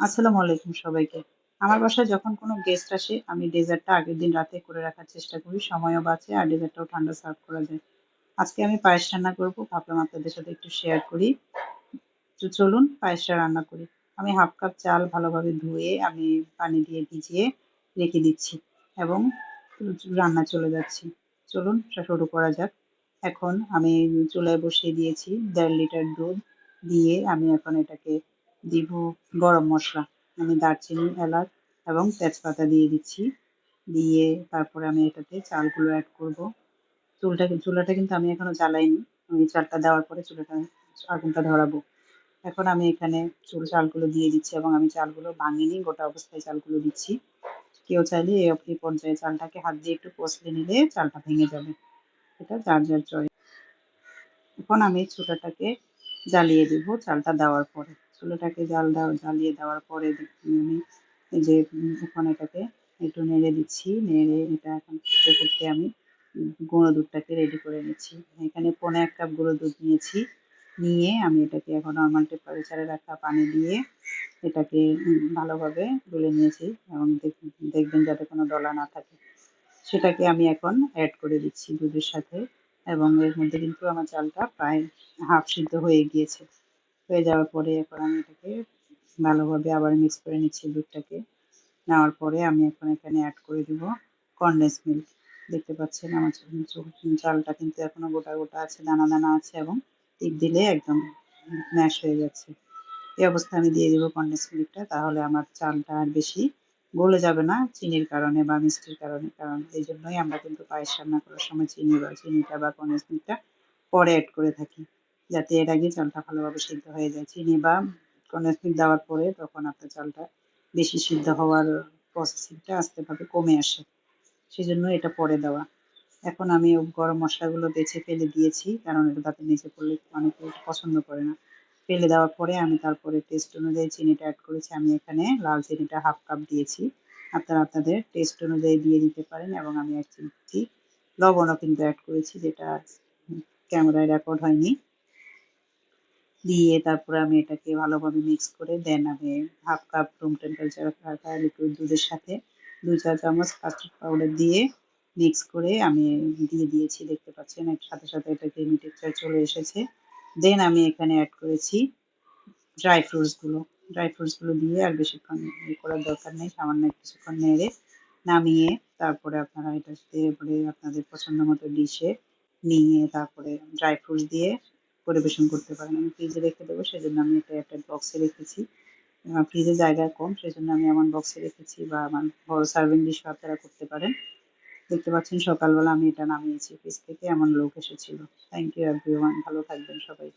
আসসালামু আলাইকুম সবাইকে। আমার বাসায় যখন কোনো গেস্ট আসে, আমি ডেজার্টটা আগের দিন রাতে করে রাখার চেষ্টা করি, সময়ও বাঁচে আর ডেজার্টটাও ঠান্ডা সার্ভ করা যায়। আজকে আমি পায়েস রান্না করব, ভাবলাম আপনাদের সাথে একটু শেয়ার করি। তো চলুন পায়েসটা রান্না করি। আমি হাফ কাপ চাল ভালোভাবে ধুয়ে, আমি পানি দিয়ে ভিজিয়ে রেখে দিচ্ছি এবং রান্না চলে যাচ্ছি। চলুন শুরু করা যাক। এখন আমি চুলায় বসিয়ে দিয়েছি দেড় লিটার দুধ দিয়ে আমি এখন এটাকে দিব গরম মশলা। আমি দারচিনি, এলাচ এবং তেজপাতা দিয়ে দিচ্ছি। দিয়ে তারপরে আমি এটাতে চালগুলো অ্যাড করব। চুলটাকে, চুলাটা কিন্তু আমি এখনও জ্বালাইনি। আমি চালটা দেওয়ার পরে চুলাটা, আগুনটা ধরাবো। এখন আমি এখানে চুল চালগুলো দিয়ে দিচ্ছি এবং আমি চালগুলো ভাঙিনি গোটা অবস্থায় চালগুলো দিচ্ছি। কেউ চাইলে এই পর্যায়ে চালটাকে হাত দিয়ে একটু কষলে নিলে চালটা ভেঙে যাবে। এটা যার যার চয় এখন আমি চুলাটাকে জ্বালিয়ে দেব চালটা দেওয়ার পরে। চুলাটাকে জাল দেওয়া জ্বালিয়ে দেওয়ার পরে আমি যে এখন এটাকে একটু নেড়ে দিচ্ছি, নেড়ে এটা এখন করতে করতে আমি গুঁড়ো দুধটাকে রেডি করে নিচ্ছি। এখানে পনে এক কাপ গুঁড়ো দুধ নিয়েছি, নিয়ে আমি এটাকে এখন নর্মাল টেম্পারেচারে রাখা পানি দিয়ে এটাকে ভালোভাবে গুলে নিয়েছি এবং দেখবেন যাতে কোনো দলা না থাকে। সেটাকে আমি এখন অ্যাড করে দিচ্ছি দুধের সাথে এবং এর মধ্যে কিন্তু আমার চালটা প্রায় হাফ সিদ্ধ হয়ে গিয়েছে। হয়ে যাওয়ার পরে এখন আমি এটাকে ভালোভাবে আবার মিক্স করে নিচ্ছি দুধটাকে। নেওয়ার পরে আমি এখন এখানে অ্যাড করে দিব কনডেন্স মিল্ক দেখতে পাচ্ছেন আমার চালটা কিন্তু এখনও গোটা গোটা আছে, দানা দানা আছে এবং টিপ দিলে একদম ম্যাশ হয়ে যাচ্ছে। এই অবস্থায় আমি দিয়ে দিব কনডেন্স মিল্কটা তাহলে আমার চালটা আর বেশি গলে যাবে না চিনির কারণে বা মিষ্টির কারণে, কারণ এই জন্যই আমরা কিন্তু পায়েস রান্না করার সময় চিনি বা চিনিটা বা কনডেন্স মিল্কটা পরে অ্যাড করে থাকি। যাতে এর আগে চালটা ভালোভাবে সিদ্ধ হয়ে যায়। চিনি বা কনডেন্স দেওয়ার পরে তখন আপনার চালটা বেশি সিদ্ধ হওয়ার প্রসেসিংটা আস্তেভাবে কমে আসে। সেই জন্য এটা পরে দেওয়া। এখন আমি গরম মশলাগুলো বেছে ফেলে দিয়েছি, কারণ এটা তাতে নিচে পড়লে অনেকে পছন্দ করে না। ফেলে দেওয়ার পরে আমি তারপরে টেস্ট অনুযায়ী চিনিটা অ্যাড করেছি। আমি এখানে লাল চিনিটা হাফ কাপ দিয়েছি। আপনারা আপনাদের টেস্ট অনুযায়ী দিয়ে দিতে পারেন এবং আমি এক চিমটি লবণও কিন্তু অ্যাড করেছি, যেটা ক্যামেরায় রেকর্ড হয়নি। দিয়ে তারপরে আমি এটাকে ভালোভাবে মিক্স করে দেন আমি হাফ কাপ রুম টেম্পারেচার রাখা লিকুইড দুধের সাথে দু চা চামচ কাস্টার্ড পাউডার দিয়ে মিক্স করে আমি দিয়ে দিয়েছি, দেখতে পাচ্ছেন? সাথে সাথে এটা ক্রিমি টেক্সচার চলে এসেছে। দেন আমি এখানে অ্যাড করেছি ড্রাই ফ্রুটসগুলো ড্রাই ফ্রুটসগুলো দিয়ে আর বেশিক্ষণ ইয়ে করার দরকার নেই, সামান্য কিছুক্ষণ নেড়ে নামিয়ে তারপরে আপনারা এটা এবারে আপনাদের পছন্দ মতো ডিশে নিয়ে তারপরে ড্রাই ফ্রুটস দিয়ে পরিবেশন করতে পারেন। আমি ফ্রিজে রেখে দেবো, সেজন্য আমি এটা একটা বক্সে রেখেছি। ফ্রিজে জায়গা কম, সেজন্য আমি এমন বক্সে রেখেছি বা আমার বড় সার্ভিং ডিশও আপনারা করতে পারেন। দেখতে পাচ্ছেন সকালবেলা আমি এটা নামিয়েছি ফ্রিজ থেকে, এমন লোক এসেছিল। থ্যাংক ইউ এভরিওয়ান ভালো থাকবেন সবাই।